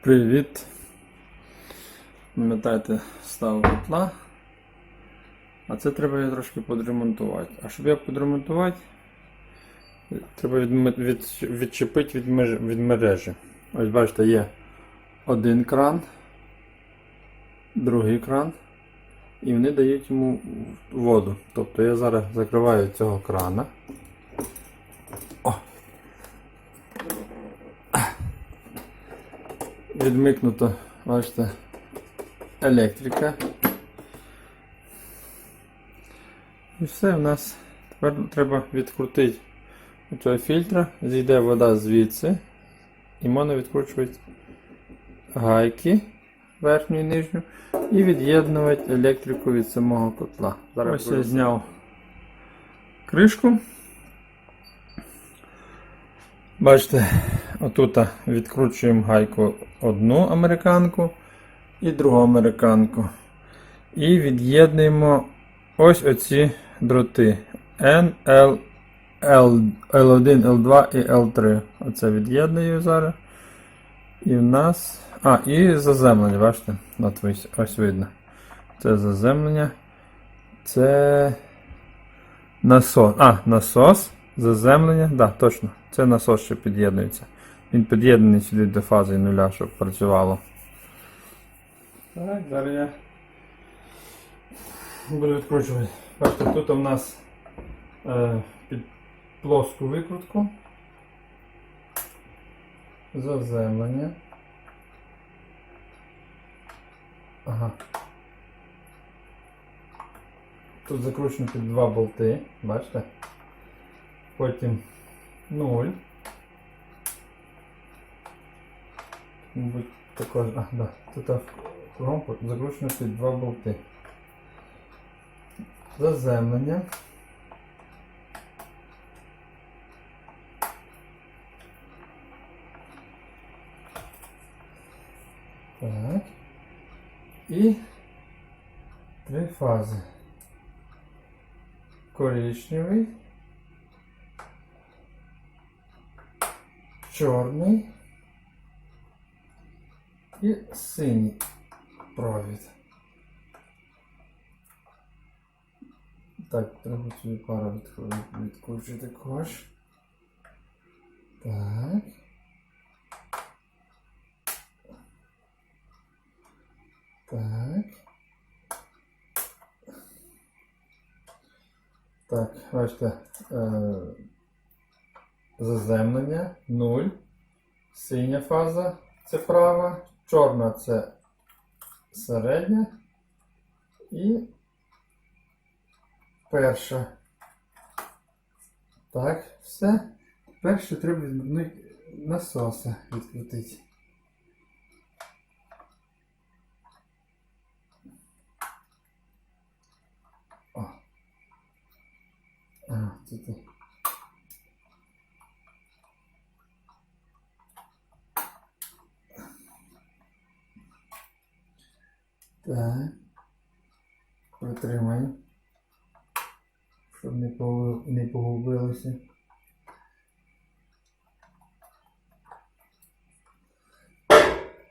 Привіт! Пам'ятаєте, став котла. А це треба її трошки подремонтувати. А щоб як подремонтувати, треба відчепити від, меж... від мережі. Ось бачите, є один кран, другий кран, і вони дають йому воду. Тобто я зараз закриваю цього крана. О! Відмикнуто, бачите, електрика. І все, в нас тепер треба відкрутити цього фільтра, зійде вода звідси, і можна відкручувати гайки верхню і нижню і від'єднувати електрику від самого котла. Зараз Ось я зняв кришку. Бачите, отут відкручуємо гайку одну американку і другу американку. І від'єднуємо ось оці дроти N, L, L, L1, L2 і L3. Оце від'єдную зараз. І в нас. А, і заземлення, бачите? От ось, ось видно. Це заземлення. Це насос. А, насос, заземлення. Так, да, точно. Це насос, що під'єднується. Він під'єднаний сюди до фази нуля, щоб працювало. Так, зараз я буду відкручувати. Бачите, тут у нас е, під плоску викрутку. Заземлення. Ага. Тут закручено під два болти, бачите? Потім 0. Мабуть, також, а, да, тут кругом закручено під два болти. Заземлення. Так. І три фази. Коричневий. Чорний і синій провід. Так, треба цю пару відкру- відкручити також. Так. Так. Так, бачите, е, заземлення 0. Синя фаза це права, чорна це середня і перша. Так, все. Тепер ще треба відмикнути насоса відкрутити. О. А, тут. і- Так. Протримаю. Щоб не, не погубилося.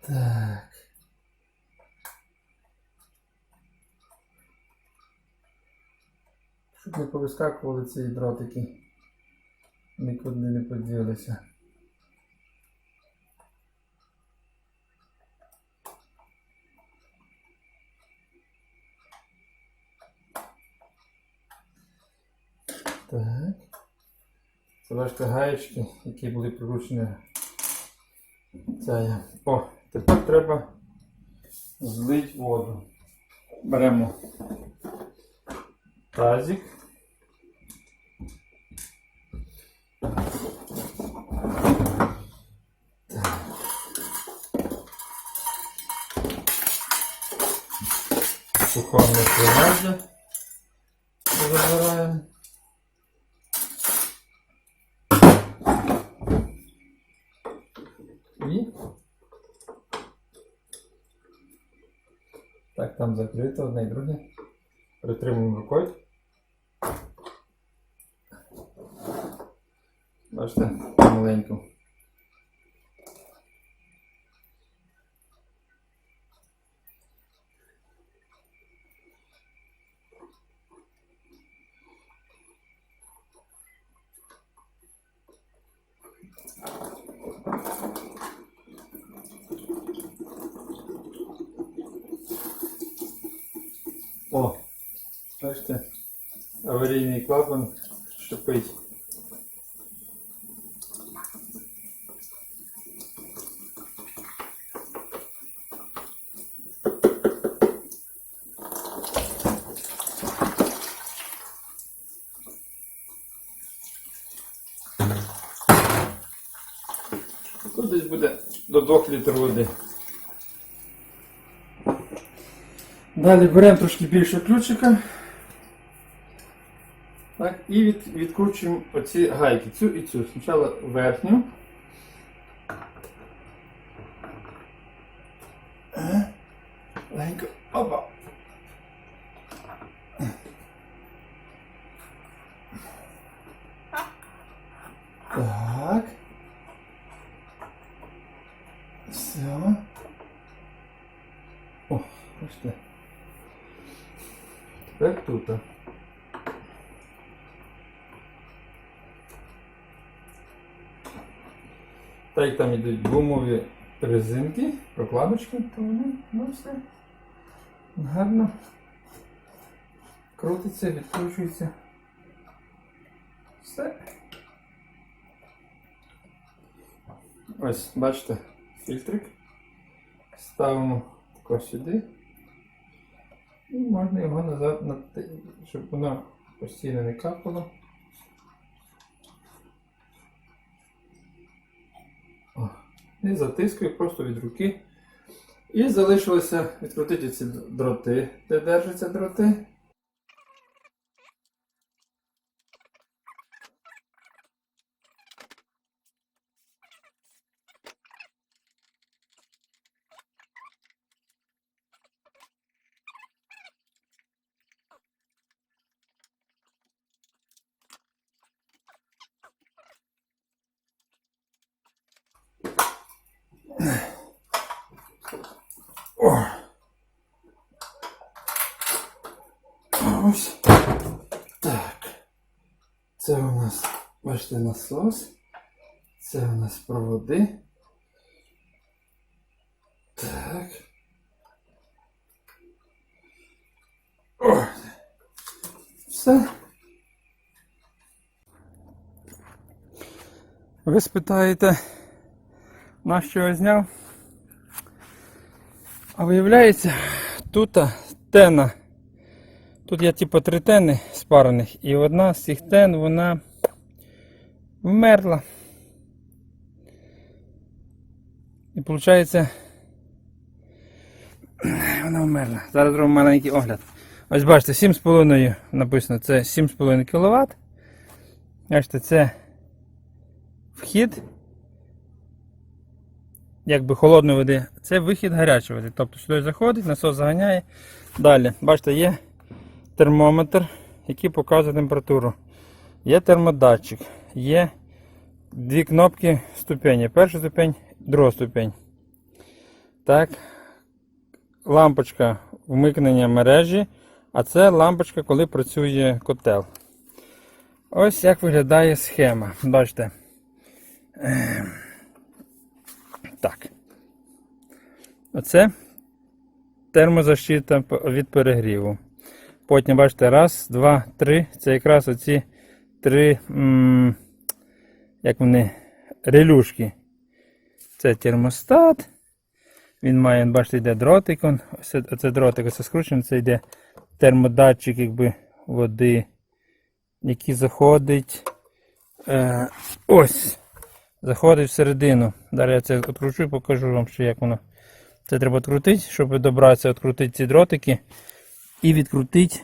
Так. Щоб не повискакували ці дротики. Нікуди не поділися. Так. Це бачите гаєчки, які були прикручені. Це я. О, тепер треба злити воду. Беремо тазик. Кухонне приладдя забираємо. І так, там закрито одне і друге. Притримуємо рукою. Бачите, маленьку. О! Бачите, аварійний клапан шипить. Тут десь буде до 2 літрів води. Далі беремо трошки більше ключика. І від, відкручуємо оці гайки, цю і цю. Спочатку верхню. Ага. Легенько. Опа. Так. Все. О, бачите. Тепер тут. Та й там йдуть гумові резинки, прокладочки, то вони ну, все гарно крутиться, відкручується. Все. Ось, бачите, фільтрик. Ставимо тако сюди. І можна його назад, щоб воно постійно не капало. І затискую просто від руки. І залишилося відкрутити ці дроти, де держаться дроти. О. Ось. Так. Це у нас, бачите, насос. Це у нас проводи. Так. О. Все. Ви спитаєте, на що я зняв? А виявляється, тут тена. Тут є типу три тени спарених, і одна з цих тен вона вмерла. І виходить, вона вмерла. Зараз зробимо маленький огляд. Ось бачите, 7,5 написано, це 7,5 кВт. Бачите, це вхід якби холодної води, це вихід гарячої води. Тобто сюди заходить, насос заганяє. Далі, бачите, є термометр, який показує температуру. Є термодатчик, є дві кнопки ступені. Перша ступень, друга ступень. Так. Лампочка вмикнення мережі, а це лампочка, коли працює котел. Ось як виглядає схема. Бачите. Так. Оце термозащита від перегріву. Потім, бачите, раз, два, три. Це якраз оці три, як вони, релюшки. Це термостат. Він має, бачите, йде дротик. Ось Оце дротик, оце скручений, це йде термодатчик якби, води, який заходить. Е, ось. Заходить всередину. Далі я це відкручу і покажу вам, що як воно. Це треба відкрутити, щоб добратися, відкрутити ці дротики і відкрутити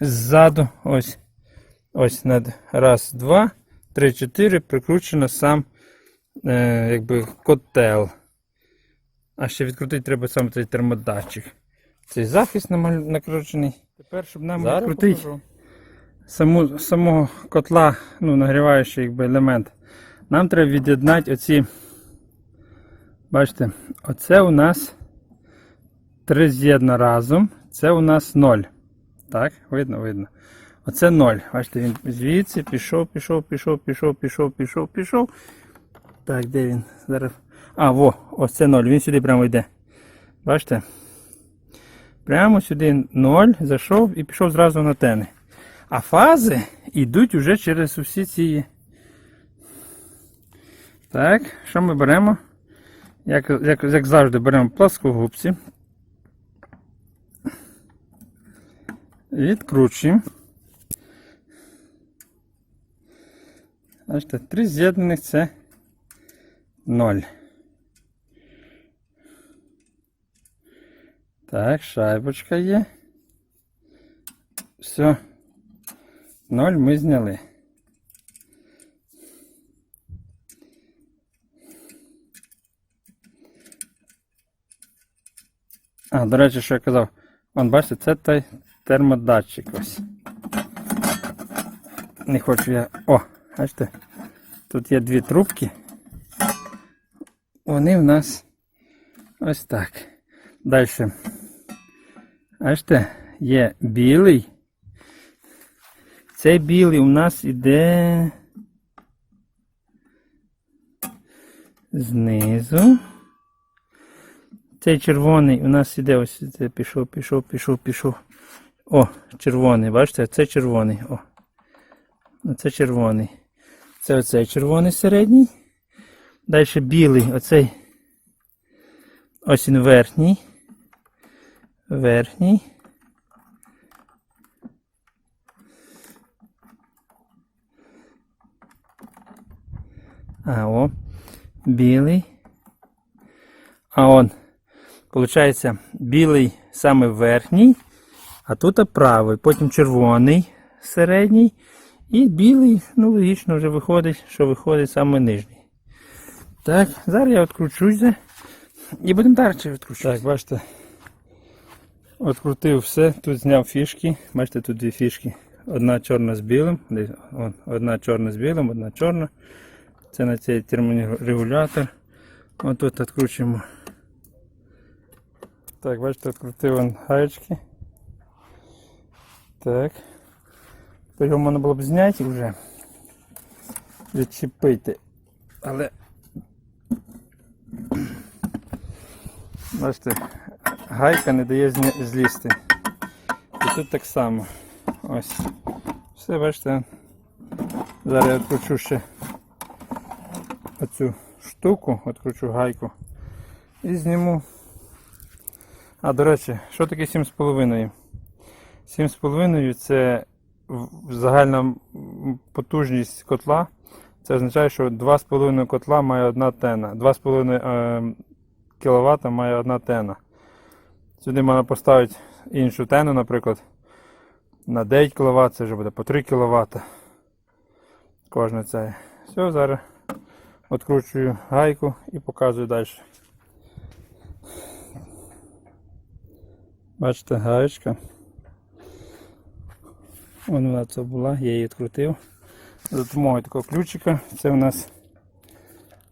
ззаду. Ось. Ось над раз, два, три, чотири. Прикручено сам е, якби котел. А ще відкрутити треба сам цей термодатчик. Цей захист накручений. Тепер, щоб нам Зараз відкрутити саму, самого котла, ну, нагріваючий якби, елемент, нам треба від'єднати оці. Бачите, оце у нас три з'єдна разом. Це у нас 0. Так, видно, видно. Оце 0. Бачите, він звідси пішов, пішов, пішов, пішов, пішов, пішов, пішов. Так, де він? Зараз. А, во, ось це 0. Він сюди прямо йде. Бачите? Прямо сюди 0, зайшов і пішов зразу на тени. А фази йдуть уже через усі ці. Так, що ми беремо? Як, як, як завжди, беремо плоскогубці. Відкручуємо. Бачите, три з'єднаних це 0. Так, шайбочка є. Все. 0 ми зняли. А, до речі, що я казав. Вон, бачите, це той термодатчик ось. Не хочу я. О, бачите, тут є дві трубки. Вони в нас ось так. Далі. Бачите, є білий. Цей білий у нас іде знизу. Цей червоний у нас іде ось це пішов, пішов, пішов, пішов. О, червоний, бачите, це червоний. О. Оце червоний. Це оцей червоний середній. Далі білий, оцей. Ось він верхній. Верхній. А, о, білий. А он, получається, білий саме верхній, а тут правий, потім червоний середній. І білий, ну логічно вже виходить, що виходить саме нижній. Так, зараз я відкручуся. І будемо далі відкручувати. Так, бачите. Відкрутив все, тут зняв фішки. Бачите, тут дві фішки. Одна чорна з білим, одна чорна з білим, одна чорна. Це на цей терморегулятор. Ось тут відкручуємо. Так, бачите, відкрутив вон гаєчки. Так. Його можна було б зняти вже. Відчепити. Але. Бачите, гайка не дає злізти. І тут так само. Ось. Все, бачите. Зараз я відкручу ще оцю штуку, відкручу гайку і зніму. А, до речі, що таке 7,5? 7,5 це загальна потужність котла. Це означає, що 2,5 котла має одна тена. 2,5 е, кВт має одна тена. Сюди можна поставити іншу тену, наприклад, на 9 кВт, це вже буде по 3 кВт. Кожне це. Все, зараз відкручую гайку і показую далі. Бачите, гаєчка. Вон вона це була, я її відкрутив. За допомогою такого ключика. Це у нас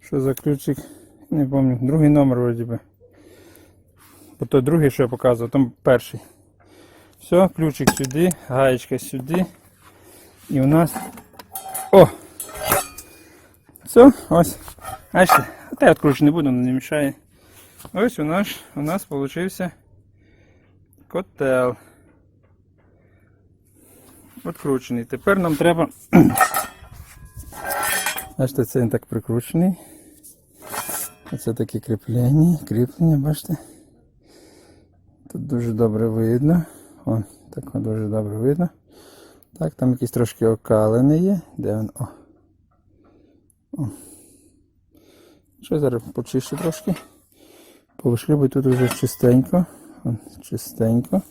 що за ключик? Не пам'ятаю. Другий номер вроді би. Бо то другий, що я показував, там перший. Все, ключик сюди, гаєчка сюди. І у нас. О! Все, ось. Бачите, та я відкручу не буду, не мішає. Ось у нас у нас получився котел. Відкручений. Тепер нам треба. Бачите, це він так прикручений. Оце такі кріплення, кріплення, бачите. Тут дуже добре видно. О, так дуже добре видно. Так, там якісь трошки окалений є. Де він? О. О. Що зараз почищу трошки. Повишли тут вже чистенько. Чистенько.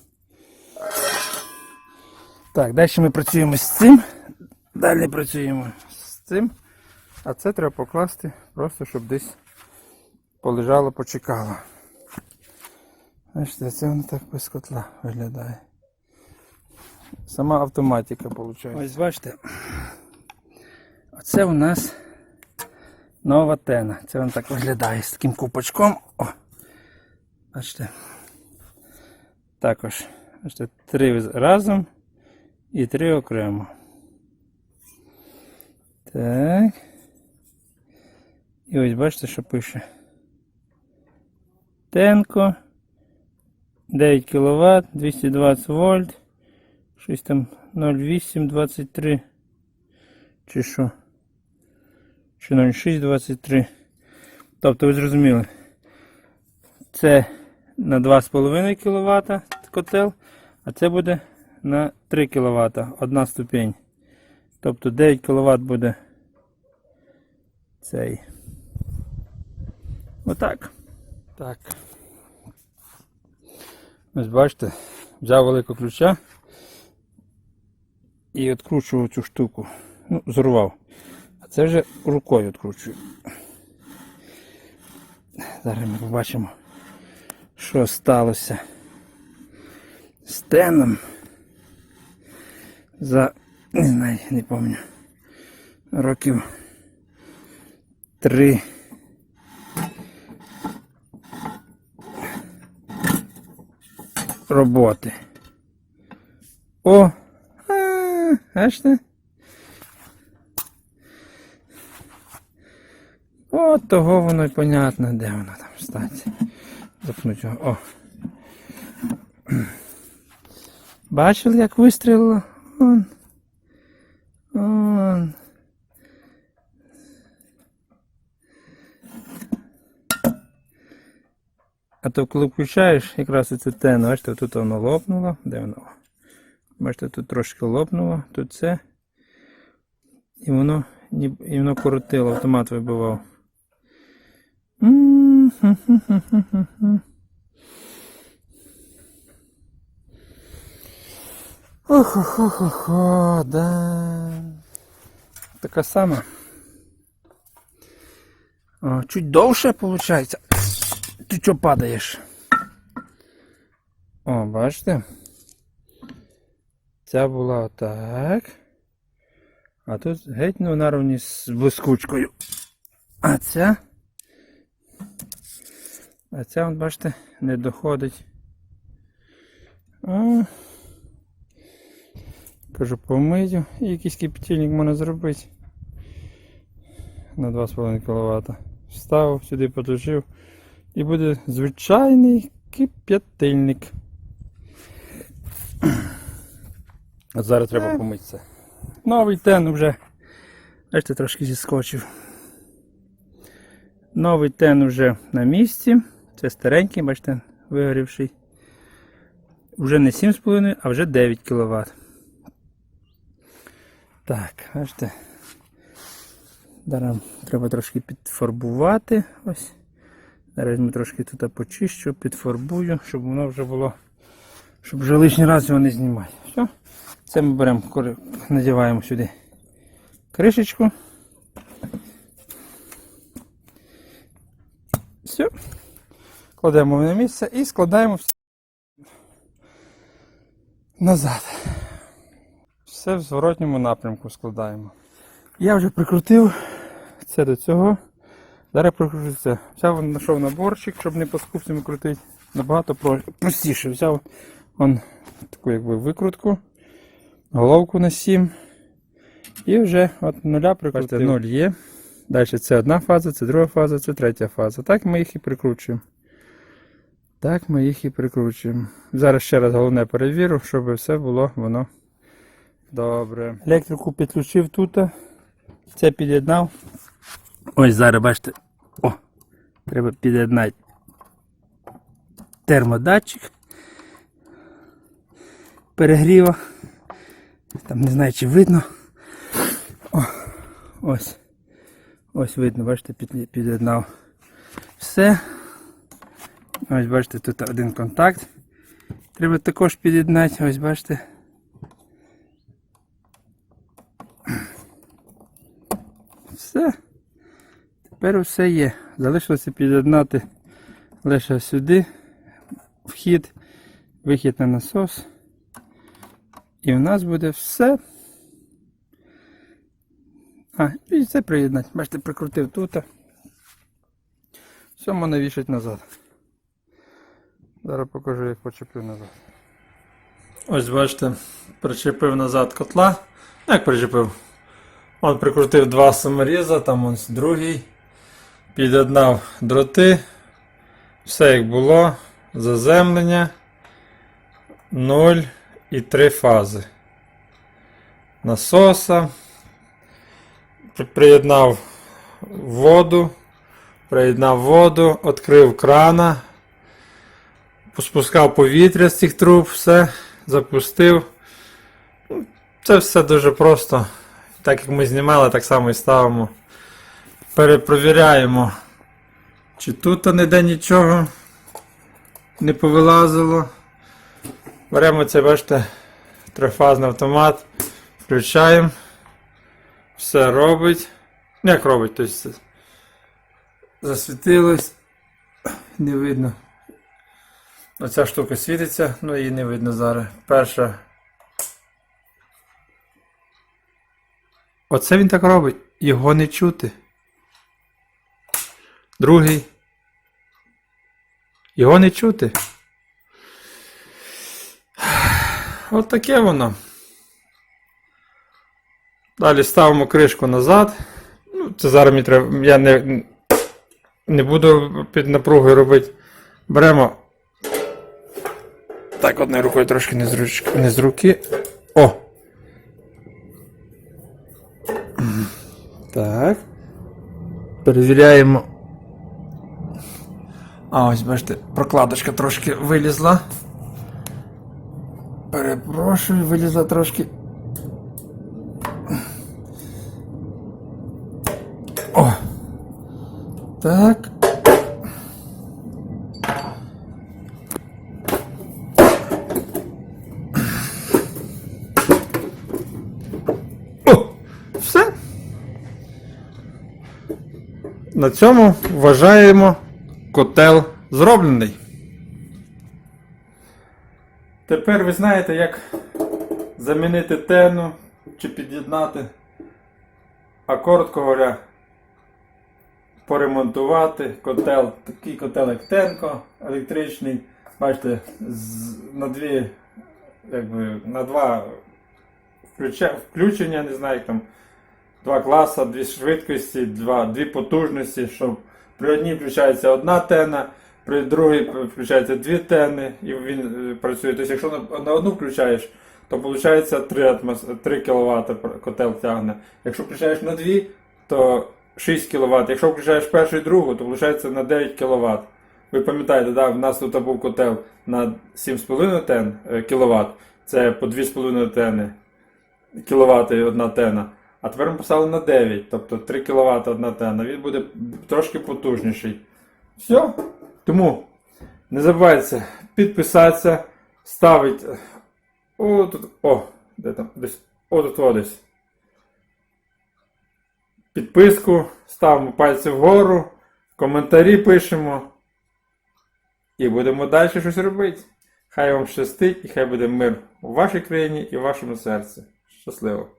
Так, далі ми працюємо з цим. Далі працюємо з цим. А це треба покласти просто, щоб десь полежало, почекало. Бачите, це воно так без котла виглядає. Сама автоматика виходить. Ось бачите. Оце у нас нова тена. Це воно так виглядає з таким купочком. О! Бачите. Також. Бачите, три разом і три окремо. Так. І ось бачите, що пише. Тенко 9 кВт, 220 вольт. Щось там 0,8, 23. Чи що? Чи 0,6, 23. Тобто ви зрозуміли. Це на 2,5 кВт котел, а це буде на 3 кВт, одна ступінь. Тобто 9 кВт буде цей. Отак. Так. Ось бачите, взяв великого ключа і відкручував цю штуку. Ну, зорвав. А це вже рукою відкручую. Зараз ми побачимо, що сталося з теном. За, не знаю, не пам'ятаю, років три. роботи. О! Бачите? От того воно й понятно, де воно там стається. Запнуть його. О. Бачили, як вистрілило? Он. Он. А то коли включаєш, якраз оце те, бачите, тут воно лопнуло. Де воно? Бачите, тут трошки лопнуло, тут це. І воно, і воно коротило, автомат вибивав. Охо-хо-хо-хо, да. Така сама. О, чуть довше виходить. Ти чого падаєш? О, бачите? Ця була отак. А тут геть ну, на рівні з блискучкою. А ця. А ця, от, бачите, не доходить. А. Кажу, помию. І якийсь кипятильник можна зробити. На 2,5 кВт. Вставив, сюди потушив. І буде звичайний кип'ятильник. От зараз треба помитися. Новий тен вже. Бачите, трошки зіскочив. Новий тен вже на місці. Це старенький, бачите, вигорівший. Вже не 7,5, а вже 9 кВт. Так, бачите. Зараз треба трошки підфарбувати. Ось. Зараз ми трошки тут почищу, підфарбую, щоб воно вже було, щоб вже лишній раз його не знімати. Все. Це ми беремо, надіваємо сюди кришечку. Все. Кладемо на місце і складаємо все назад. Все в зворотньому напрямку складаємо. Я вже прикрутив це до цього. Зараз прокручу це. Взяв знайшов наборчик, щоб не по скупцям крутити. Набагато простіше. Взяв он, таку якби викрутку, головку на 7. І вже от нуля прикрутив. 0 є. Далі це одна фаза, це друга фаза, це третя фаза. Так ми їх і прикручуємо. Так ми їх і прикручуємо. Зараз ще раз головне перевірю, щоб все було воно добре. Електрику підключив тут. Це під'єднав. Ось зараз бачите. О, треба під'єднати термодатчик. Перегріва. Там не знаю, чи видно. О, ось. Ось видно, бачите, під'єднав. Все. Ось бачите, тут один контакт. Треба також під'єднати, ось бачите. Все. Тепер все є. Залишилося під'єднати лише сюди вхід, вихід на насос. І в нас буде все. А, і це приєднати. Бачите, прикрутив тут. Все можна вішати назад. Зараз покажу, як почеплю назад. Ось бачите, причепив назад котла. Як причепив? От прикрутив два саморіза, там ось другий. Під'єднав дроти. Все як було. Заземлення. 0 і 3 фази. Насоса. Приєднав воду. Приєднав воду, відкрив крана. Поспускав повітря з цих труб, все, запустив. Це все дуже просто. Так як ми знімали, так само і ставимо. Перепровіряємо, чи тут ніде нічого не повилазило. Беремо цей, бачите, трифазний автомат, включаємо. Все робить. Ну, Як робить, тобто це засвітилось. Не видно. Оця штука світиться, ну її не видно зараз. Перша. Оце він так робить. Його не чути. Другий. Його не чути. От таке воно. Далі ставимо кришку назад. Ну, це зараз мені треба. Я не, не буду під напругою робити. Беремо. Так, одною рукою трошки не з, руч... не з руки. О! Так. Перевіряємо. А ось бачите, прокладочка трошки вилізла. Перепрошую, вилізла трошки. О! Так. На цьому вважаємо котел зроблений. Тепер ви знаєте, як замінити тену чи під'єднати. А коротко говоря, поремонтувати котел, такий котел як Тенко електричний. Бачите, на дві, якби, на два включення, не знаю, як там, два класи, дві швидкості, два, дві потужності, щоб при одній включається одна тена, при другій включається дві тени, і він е, працює. Тобто, якщо на, одну включаєш, то виходить 3, атмос... 3 кВт котел тягне. Якщо включаєш на дві, то 6 кВт. Якщо включаєш першу і другу, то виходить на 9 кВт. Ви пам'ятаєте, да, в нас тут був котел на 7,5 тен, е, кВт, це по 2,5 тени кВт і одна тена. А тепер ми поставили на 9, тобто 3 кВт одна тена. Він буде трошки потужніший. Все. Тому не забувайте підписатися, ставити. О, тут. О, де там? Десь. О, тут десь. Підписку, ставимо пальці вгору, коментарі пишемо. І будемо далі щось робити. Хай вам щастить і хай буде мир у вашій країні і в вашому серці. Щасливо!